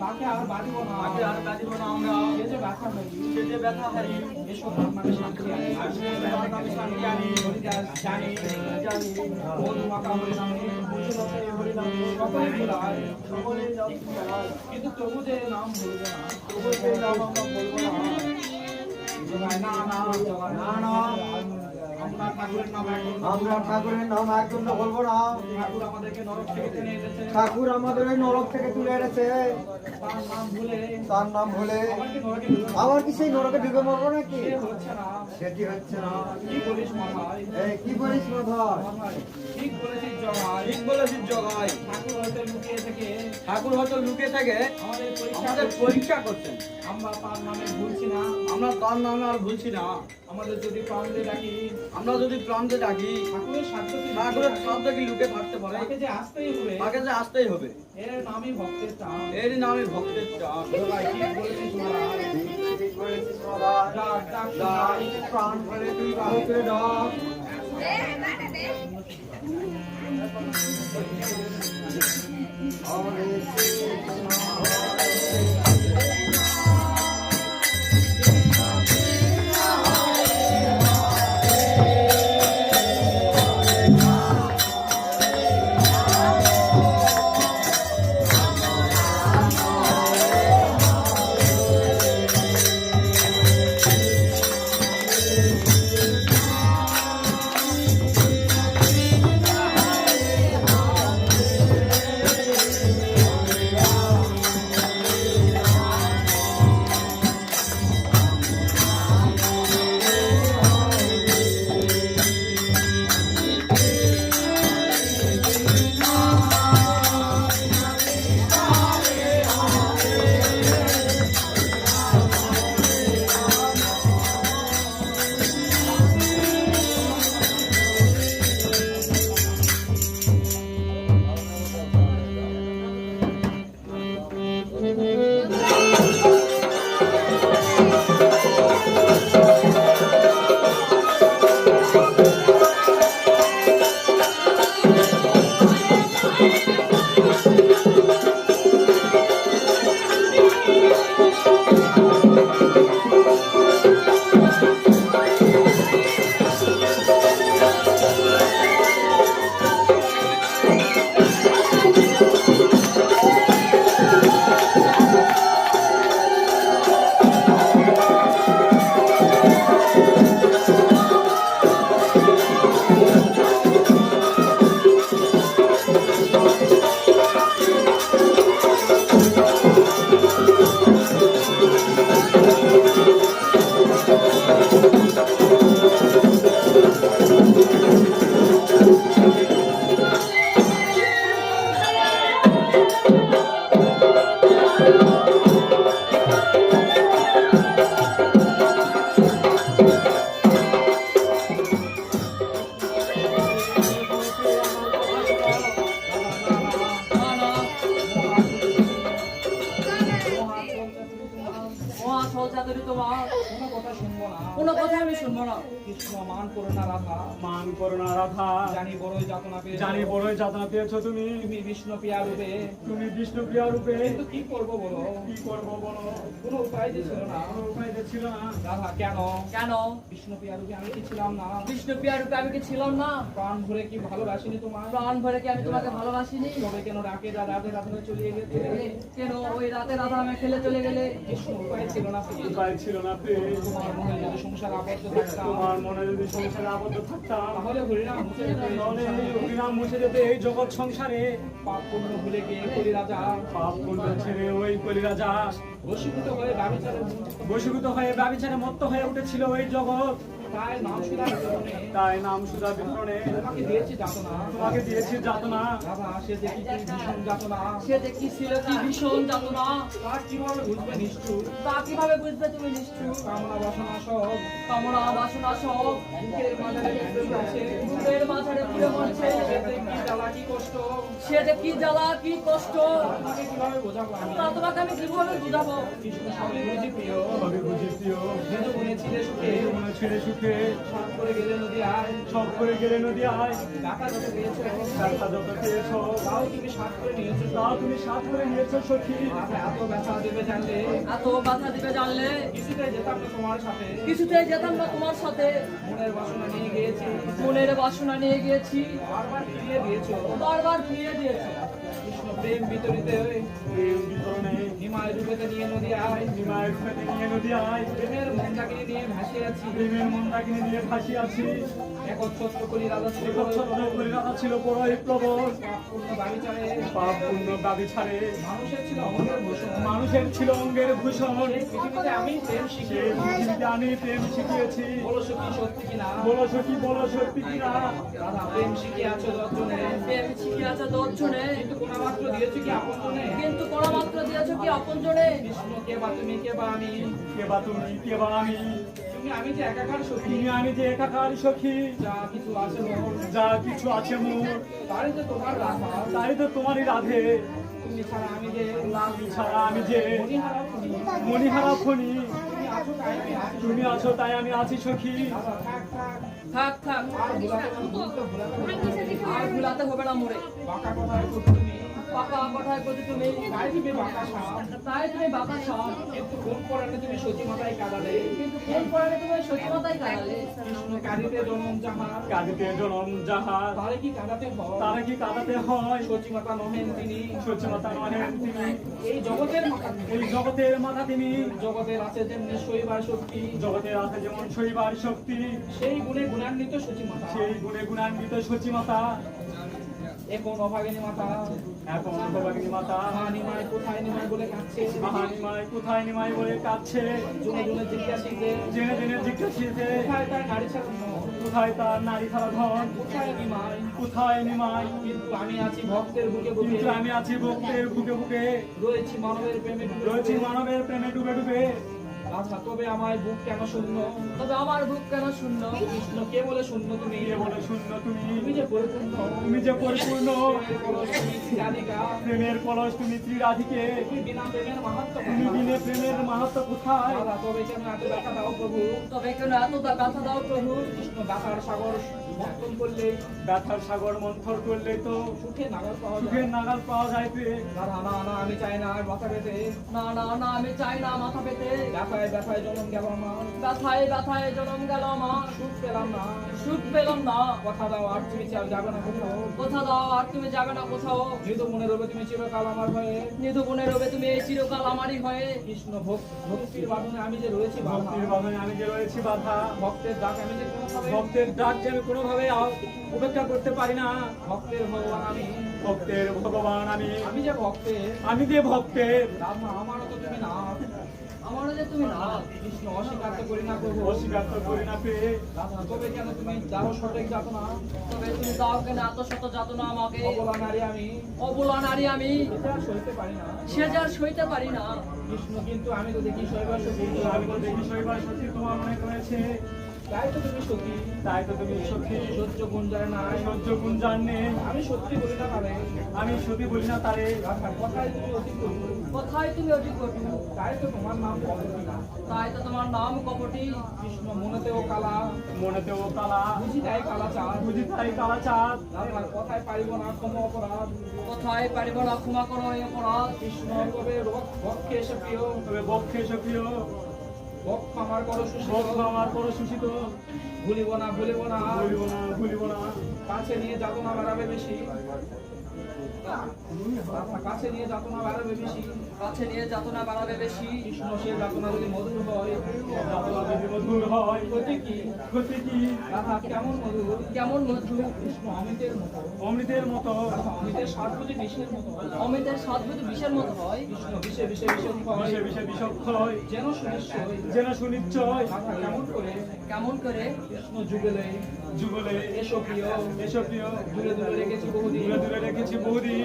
তাকে আর বাঁধিব না। তাকে আর বাঁধিব না আমরা। সে যে ব্যথা হরি সে যে ব্যথা হারি, এসো তার শান্তি আনি। আসলে শান্তি আনি। জানি জানি, মধু মাখা হরি নামে। মুসলমানে হরি নামে সকলে ভুলায় সকলে নাম ভুলায়। কিন্তু আমরা ঠাকুরের নাম একজন বলব না। ঠাকুর আমাদের এই নরক থেকে তুলে এনেছে। তার নাম ভুলে। আবার কি সেই নরকে ঢুকে মরবো নাকি? সেটি হচ্ছে না। কি বলিস মাথায় কি বলিস মাথায় মাথায় ঠিক বলেছিস জগায় ঠিক বলেছিস জগাই। ঠাকুর হয়তো লুকিয়ে থেকে ঠাকুর হয়তো লুকিয়ে থাকে আমাদের পরীক্ষা আমাদের পরীক্ষা করছেন আমরা তার নামে ভুলছি না। আমরা তার নামে আর ভুলছি না। আমাদের যদি প্রাণ দিয়ে ডাকি আমরা যদি প্রাণকে ডাকি ঠাকুরের সাধ্য কি? ঠাকুরের শব্দ কি লুকে থাকতে পারে। তাকে যে আসতেই হবে। তাকে যে আসতেই হবে। এর নামই ভক্তের টান। এরই নামে ভক্তের চান জগায় ঠিক বলেছিস মহারাজ ডাক ডাক ডাক, ডাক প্রাণ ভরে তুই বাহুকে ডাক বড়ই যাতনা পেয়েছ তুমি তুমি বিষ্ণু প্রিয়া রূপে। তুমি বিষ্ণু প্রিয়া রূপে। কিন্তু কি করব বলো? কি করব বলো? কোনো উপায় যে ছিল না। কোনো উপায় যে ছিল না। রাধা কেন? কেন? বিষ্ণু প্রিয়া রূপে আমি কি ছিলাম না? বিষ্ণু প্রিয়া রূপে আমি কি ছিলাম না? প্রাণ ভরে কি ভালোবাসিনি তোমার প্রাণ ভরে কি আমি তোমাকে ভালোবাসিনি? তবে কেন রাকে যা রাধে রাধে চলে গেছে কেন? ওই রাতে রাধা আমি খেলে চলে গেলে? কৃষ্ণ উপায় ছিল না উপায় ছিল না। তোমার মনে যদি সংসার আবদ্ধ থাকতাম? তোমার মনে যদি সংসারে আবদ্ধ থাকতাম? তাহলে হরিনাম মুছে যেত। অভিরাম মুছে যেতে এই জগৎ সংসারে পাপ বসীভূত হয়ে বসীভূত হয়ে ব্যবিচারে মত্ত হয়ে উঠেছিল ওই জগৎ। তাই নাম সুদা বিতরণে তোমাকে দিয়েছি যাতনা। তোমাকে দিয়েছি যাতনা। রাধা সে দেখি কি ভীষণ যাতনা। সে কি ছিল কি ভীষণ যাতনা। তা কীভাবে বুঝবে নিষ্ঠুর? তা কীভাবে বুঝবে তুমি নিষ্ঠুর? কামনা বাসনা সব। কামনা বাসনা সব। বুকের মাঝারে বুকের পুড়ে মরছে। কি জ্বালা কি কষ্ট। সে কি জ্বালা কি কষ্ট। তোমাকে কীভাবে বোঝাবো আমি? তা তোমাকে আমি কীভাবে বুঝাবো? কৃষ্ণ সবই বুঝি প্রিয়। সবই বুঝি প্রিয়। যেন মনে ছিলে সুখে। মনে ছেড়ে সুখে। সাত করে গেলে নদী আয়। সব করে গেলে নদী আয়। ডাকা যত পেয়েছ দেখা যত পেয়েছ তাও তুমি সাত করে নিয়েছো তাও তুমি সাথ করে নিয়েছো সখী। এত ব্যথা দেবে জানলে? এত বাধা দিবে জানলে? কিছুতে যেতাম না তোমার সাথে। কিছুতে যেতাম না তোমার সাথে। মনের বাসনা নিয়ে গিয়েছি। মনের বাসনা নিয়ে গিয়েছি। বারবার ফিরিয়ে দিয়েছ। বারবার ফিরিয়ে দিয়েছি। কৃষ্ণ প্রেম বিতরিতে প্রেম বিতরণে হিমায় রূপেতে নিয়ে নদী আয় পেটে নিয়ে নদী আয়। প্রেমের মনটাকে নিয়ে ভাসে আছি। প্রেমের মনটাকে নিয়ে ফাঁসি আছি। একচ্ছত্র করি রাজা ছিল একচ্ছত্র কলিকাতা ছিল বড়ই প্রবল। পূর্ণ দাবি চালে পাপ পুণ্য দাবি ছাড়ে। মানুষের ছিল অঙ্গের ভূষণ। মানুষের ছিল অঙ্গের ভূষণ। পৃথিবীতে আমি প্রেম শিখে সেই পৃথিবীতে আমি প্রেম শিখিয়েছি। বলো সত্যি সত্যি কিনা? বলো সখী বলো সত্যি কিনা? প্রেম শিখে আছো দর্জনে। প্রেম দর্শনে কিন্তু কোন মাত্র দিয়েছ কি আপন জনে কিন্তু কোন মাত্র দিয়েছ কি আপন জনে কৃষ্ণ কে বা তুমি কে বা আমি? কে বা তুমি কে বা আমি? তুমি আমি যে একাকার সখী। তুমি আমি যে একাকার সখী। যা কিছু আছে মোর। যা কিছু আছে মোর। তারই তো তোমার রাধা। তাই তো তোমারই রাধে। তুমি ছাড়া আমি যে তুমি ছাড়া আমি যে মণিহারা ফণি তুমি আছো তাই আমি আছি। সখী। থাক থাক থাক থাক। আর ভুলাতে হবে না মোরে। বাঁকা তুমি পাকা কথায় বলছি তুমি তাই তুমি বাঁকা সাপ তাই তুমি বাঁকা সব। কিন্তু কোন পরাণে তুমি সতী মাতায় কাঁদালে। কিন্তু কোন পরে তুমি সত্যমাতাই কাঁদালে। কাঁদিতে জনম যাহার। কাঁদিতে জনম যাহার। তারে কি কাঁদাতে হয়? তারা কি কাঁদাতে হয়? সতী মাতা নহেন তিনি। সচিমতা নহেন তিনি। এই জগতের মাতা এই জগতের মাথা তিনি। জগতের আছে যেমনি শৈবার শক্তি। জগতের আছে যেমন শৈবার শক্তি। সেই গুণে গুণান্বিত সতী মাতা সেই গুণে গুণান্বিত সচিমাতা এখন অভাগিনী মাতা। এখন ভবানী মাতা। নিমায় কোথায় নিমায় বলে কাঁদছে? কোথায় নিমায় বলে কাঁদছে? জনে জনে জিজ্ঞাসিতে। জেনে জেনে জিজ্ঞাসিতে। কোথায় তার নারী ছাড়া কোথায় তার নারী ছাড়া ধন? কোথায় নিমায়? কোথায় নিমায়? কিন্তু আমি আছি ভক্তের বুকে বুকে। কিন্তু আমি আছি ভক্তের বুকে বুকে। রয়েছি মানবের প্রেমে রয়েছি মানবের প্রেমে ডুবে ডুবে। আচ্ছা তবে আমার বুক কেন শূন্য? তবে আমার বুক কেন শূন্য? কৃষ্ণ কে বলে শূন্য তুমি? কে বলে শূন্য তুমি? তুমি যে পরিপূর্ণ। তুমি যে পরিপূর্ণ। প্রেমের কলস তুমি ত্রিরাধিকে। তুমি বিনা প্রেমের মাহাত্ম তুমি বিনে প্রেমের মাহাত্ম কোথায়? দাদা তবে কেন এত দেখা দাও প্রভু? তবে কেন এতটা কথা দাও প্রভু? কৃষ্ণ দাতার সাগর মন্থন করলে? ব্যথার সাগর মন্থর করলে তো সুখে নাগর পাওয়া সুখের যায় নাগাল পাওয়া যাইবে দাদা না না আমি চাই না মাথা পেতে। না না না আমি চাই না মাথা পেতে। ব্যথায় ব্যথায় জন্ম গেল আমার। ব্যথায় ব্যথায় জনম গেল আমার। সুখ পেলাম না। সুখ পেলাম না। কথা দাও আর তুমি যাবে না কোথাও। কোথা দাও আর তুমি যাবে না কোথাও। মৃদু মনে রবে তুমি চিরকাল আমার হয়ে। নিধু বনে রবে তুমি চিরকাল আমারই হয়ে। কৃষ্ণ ভক্তির বাঁধনে আমি যে রয়েছি বাধা। ভক্তির বাঁধনে আমি যে রয়েছি বাধা। ভক্তের ডাক আমি যে ভক্তের ডাক যে আমি কোনোভাবে উপেক্ষা করতে পারি না। ভক্তের ভগবান আমি। ভক্তের ভগবান আমি। আমি যে ভক্তের আমি যে ভক্তের। রাধা আমারও তো তুমি না। আমারও যে তুমি না কৃষ্ণ অস্বীকার তো করি না প্রভু। অস্বীকার তো করি না পেয়ে তবে কেন তুমি দাও সঠিক যাত না? তবে তুমি দাও কেন এত শত যাতনা আমাকে? অবলা নারী আমি। অবলা নারী আমি। এটা সইতে পারি না। সে যা সইতে পারি না। কৃষ্ণ কিন্তু আমি তো দেখি শৈবাস আমি তো দেখি শৈবার সত্যি তোমার মনে করেছে? তাই তো তুমি সখী তাই তো তুমি সত্যি সহ্য গুণ যায় না। সহ্য গুণ জাননে আমি সত্যি বলি না পারে আমি সত্যি বলি না তারে। কথাই তুমি অতি করব কোথায় তুমি অতি কটু তাই তো তোমার নাম না তাই তো তোমার নাম কপটি। কৃষ্ণ মনেতেও কালা মনেতেও কালা। বুঝি তাই কালা চাঁদ। বুঝি তাই কালা চাঁদ। কথায় পারিব না ক্ষম অপরাধ? কোথায় পারিব না ক্ষমা করো এই অপরাধ? কৃষ্ণ কবে বক্ষে এসে প্রিয়। তবে বক্ষে সক্রিয় বক্ষ আমার করো বক্ষ আমার বড় সুশিত ভুলিব না ভুলিব না। ভুলিব না ভুলিব না। কাছে নিয়ে যাব না বাড়াবে বেশি। কাছে নিয়ে যাতনা বাড়াবে বেশি। কাছে নিয়ে যাতনা বাড়াবে বেশি। কৃষ্ণ সে যাতনা যদি মধুর হয়। যাতনা যদি মধুর হয়। ক্ষতি কি? ক্ষতি কি? রাধা কেমন মধুর কেমন মধু? কৃষ্ণ অমিতের মতো। অমৃতের মতো। রাধা স্বাদ বুঝি বিষের মতো হয়। স্বাদ যদি বিষের মতো হয়? কৃষ্ণ বিষে বিষে বিষম বিষে বিষে বিষক্ষয় যেন সুনিশ্চয় যেন সুনিশ্চয় রাধা কেমন করে? কেমন করে? কৃষ্ণ যুগলে। যুগলে। এসো প্রিয়। এসব প্রিয়। দূরে দূরে রেখেছি বহুদিন। দূরে দূরে রেখেছি বহুদিন।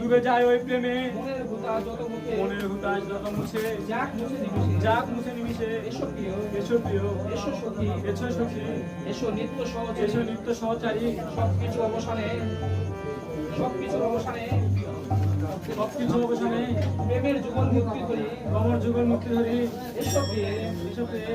ডুবে যায় ওই প্রেমে। মনের হুতাশ যত মুছে, যাক মুছে নিমিশে এসো প্রিয় এসো প্রিয় এসো সখী এসো সখী এসো নিত্য সহজ এসো নিত্য সহচারী। সবকিছু অবসানে, সবকিছুর অবসানে। সবকিছু অবসানে প্রেমের যুগল মুক্তি ধরি আমার যুগল মুক্তি ধরি এসো দিয়ে এসো প্রিয়